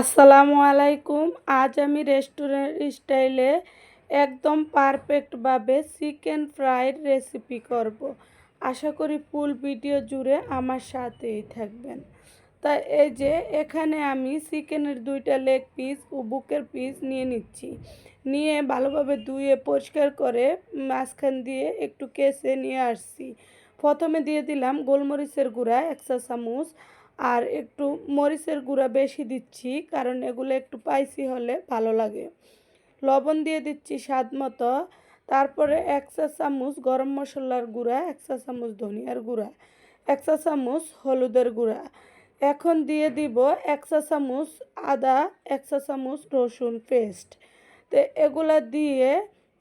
আসসালামু আলাইকুম। আজ আমি রেস্টুরেন্ট স্টাইলে একদম পারফেক্টভাবে চিকেন ফ্রাইড রেসিপি করব। আশা করি ফুল ভিডিও জুড়ে আমার সাথেই থাকবেন। তা এই যে, এখানে আমি চিকেনের দুইটা লেগ পিস ও বুকের পিস নিয়ে নিচ্ছি। নিয়ে ভালোভাবে ধুয়ে পরিষ্কার করে মাঝখান দিয়ে একটু কেসে নিয়ে আসছি। প্রথমে দিয়ে দিলাম গোলমরিচের গুঁড়া একশো চামচ আর একটু মরিচের গুঁড়া বেশি দিচ্ছি, কারণ এগুলো একটু স্পাইসি হলে ভালো লাগে। লবণ দিয়ে দিচ্ছি স্বাদ মতো। তারপরে এক চা চামচ গরম মশলার গুঁড়া, এক চা চামচ ধনিয়ার গুঁড়া, এক চা চামচ হলুদের গুঁড়া। এখন দিয়ে দিব এক চা চামচ আদা, এক চা চামচ রসুন পেস্ট তো এগুলা দিয়ে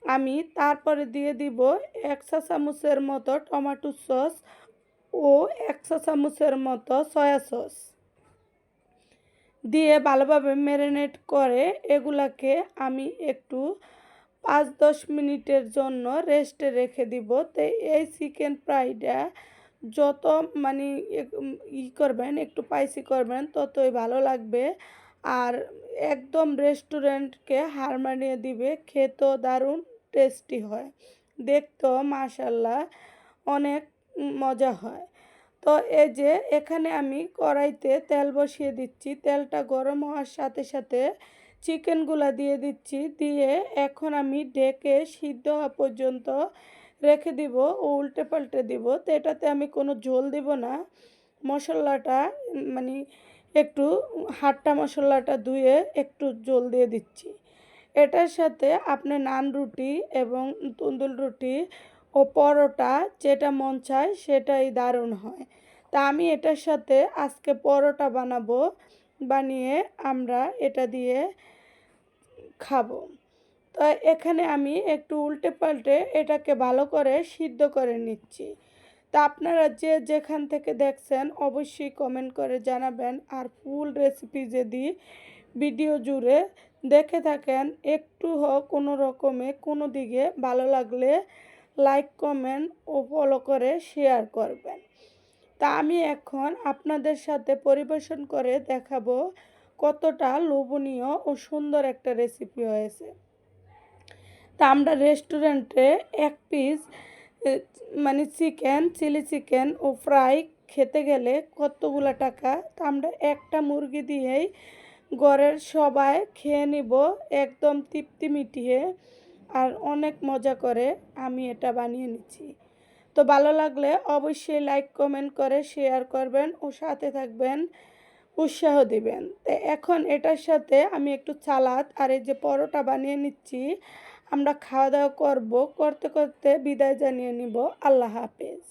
আমি তারপরে দিয়ে দিব এক চা চামচের মতো টমেটো সস ও একশো চামচের মতো সয়া সস দিয়ে ভালোভাবে ম্যারিনেট করে এগুলাকে আমি একটু পাঁচ দশ মিনিটের জন্য রেস্টে রেখে দিব। তো এই চিকেন ফ্রাইটা যত মানে ই করবেন, একটু পাইসি করবেন, ততই ভালো লাগবে। আর একদম রেস্টুরেন্টকে হার মানিয়ে দিবে, খেতেও দারুণ টেস্টি হয়। দেখতেও মাশাল্লাহ অনেক মজা হয়। তো এই যে এখানে আমি কড়াইতে তেল বসিয়ে দিচ্ছি, তেলটা গরম হওয়ার সাথে সাথে চিকেনগুলো দিয়ে দিচ্ছি, দিয়ে এখন আমি ডেকে সিদ্ধ হওয়া পর্যন্ত রেখে দিব, ও উল্টে পাল্টে দিব। তো এটাতে আমি কোনো ঝোল দিব না। মশলাটা মানে একটু হাট্টা মশলাটা ধুয়ে একটু জল দিয়ে দিচ্ছি। এটার সাথে আপনি নান রুটি এবং তন্দুল রুটি ও পরোটা যেটা মন চায় সেটাই দারুণ হয়। তা আমি এটার সাথে আজকে পরোটা বানাবো, বানিয়ে আমরা এটা দিয়ে খাব। তো এখানে আমি একটু উল্টে পাল্টে এটাকে ভালো করে সিদ্ধ করে নিচ্ছি। তা আপনারা যে যেখান থেকে দেখছেন অবশ্যই কমেন্ট করে জানাবেন। আর ফুল রেসিপি যদি ভিডিও জুড়ে দেখে থাকেন, একটু হোক কোনো রকমে কোনো দিকে ভালো লাগলে লাইক, কমেন্ট ও ফলো করে শেয়ার করবেন। তা আমি এখন আপনাদের সাথে পরিবেশন করে দেখাবো কতটা লোভনীয় ও সুন্দর একটা রেসিপি হয়েছে। তা আমরা রেস্টুরেন্টে এক পিস মানে চিকেন চিলি চিকেন ও ফ্রাই খেতে গেলে কতগুলো টাকা? তা আমরা একটা মুরগি দিয়েই ঘরের সবাই খেয়ে নিব, একদম তৃপ্তি মিটিয়ে। আর অনেক মজা করে আমি এটা বানিয়ে নিচ্ছি। তো ভালো লাগলে অবশ্যই লাইক কমেন্ট করে শেয়ার করবেন ও সাথে থাকবেন, উৎসাহ দিবেন। তো এখন এটার সাথে আমি একটু চালাত আর এই যে পরোটা বানিয়ে নিচ্ছি। আমরা খাওয়া দাওয়া করব, করতে করতে বিদায় জানিয়ে নিব। আল্লাহ হাফেজ।